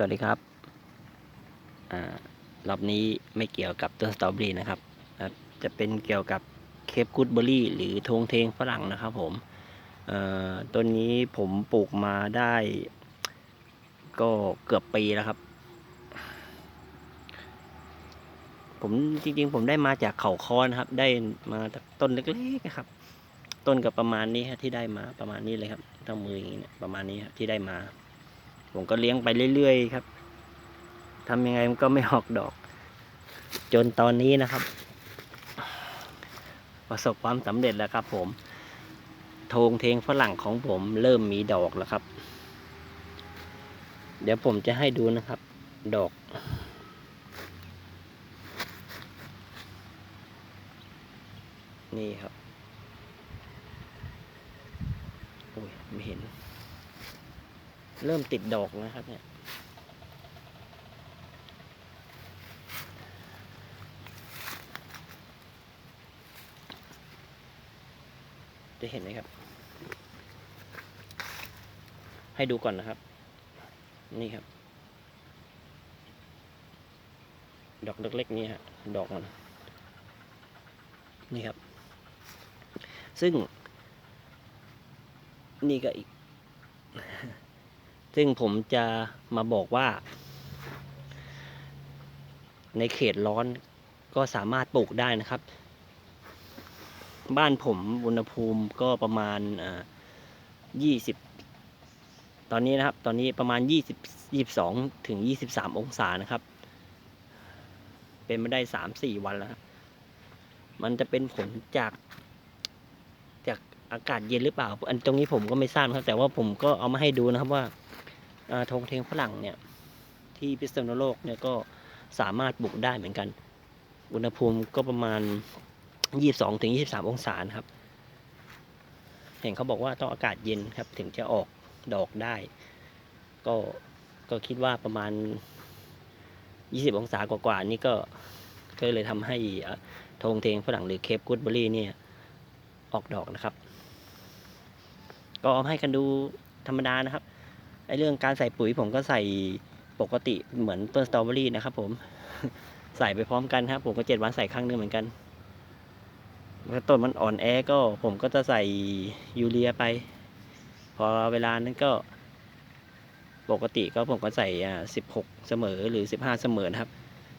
สวัสดีครับ อ่ารอบนี้ไม่เกี่ยวกับต้นสตรอเบอรี่นะครับ จะเป็นเกี่ยวกับเคปกูดเบอรี่หรือทงเทงฝรั่งนะครับผมต้นนี้ผมปลูกมาได้ ก็เกือบปีแล้วครับ ผมจริงๆ ผมได้มาจากเขาคอนครับ ได้มาจากต้นเล็กๆนะครับ ต้นกับประมาณนี้ครับที่ได้มาประมาณนี้เลยครับทั้งมืออย่างนี้ประมาณนี้ครับที่ได้มา ผมก็เลี้ยงไปเรื่อยๆครับทำยังไงมันก็ไม่ออกดอก จนตอนนี้นะครับ ประสบความสำเร็จแล้วครับ ผมโทงเทงฝรั่งของผมเริ่มมีดอกแล้วครับ เดี๋ยวผมจะให้ดูนะครับ ดอก นี่ครับ โอ้ยไม่เห็น เริ่มติดดอกนะครับเนี่ยจะเห็นไหมครับ ให้ดูก่อนนะครับ นี่ครับ ดอกเล็กๆนี่ฮะดอกมันนี่ครับ ซึ่ง นี่ก็อีก ซึ่งผมจะมาบอกว่า ในเขตร้อนก็สามารถปลูกได้นะครับ บ้านผมอุณหภูมิก็ประมาณยี่สิบตอนนี้นะครับ ตอนนี้ประมาณยี่สิบยี่สองถึงยี่สิบสามองศานะครับ เป็นมาได้สามสี่วันแล้ว มันจะเป็นผลจากจากอากาศเย็นหรือเปล่า อันตรงนี้ผมก็ไม่ทราบครับ แต่ว่าผมก็เอามาให้ดูนะครับว่า ธงเทงฝรั่งเนี่ยที่พิษณุโลกเนี่ยก็สามารถปลูกได้เหมือนกัน อุณหภูมิก็ประมาณยี่สองถึงยี่สามองศาครับ เห็นเขาบอกว่าต้องอากาศเย็นครับ ถึงจะออกดอกได้ ก็ก็คิดว่าประมาณยี่สิบองศากว่าๆนี่ก็ก็เลยทำให้อะธงเทงฝรั่งหรือเคปกูดเบอรี่เนี่ยออกดอกนะครับ ก็เอาให้กันดูธรรมดานะครับ ไอเรื่องการใส่ปุ๋ยผมก็ใส่ปกติเหมือนต้นสตรอเบอรี่นะครับผมใส่ไปพร้อมกันครับผมก็เจ็ดวันใส่ครั้งหนึงเหมือนกันถ้าต้นมันอ่อนแอก็ผมก็จะใส่ยูเรียไป พอเวลานั้นก็ ปกติก็ผมก็ใส่อ่าสิบหกเสมอหรือสิบห้าเสมอครับ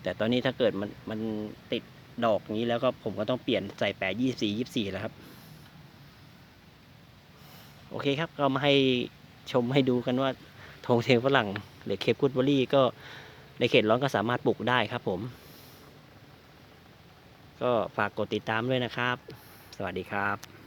แต่ตอนนี้ถ้าเกิดมันมันติดดอกนี้แล้วก็ผมก็ต้องเปลี่ยนใส่แปดยี่สี่ยี่สี่แล้วครับ โอเคครับ ก็มาให้ ชมให้ดูกันว่าธงเทงฝรั่งหรือเคปกูดเบอรี่ก็ในเขตร้อนก็สามารถปลูกได้ครับผม ก็ฝากกดติดตามด้วยนะครับ สวัสดีครับ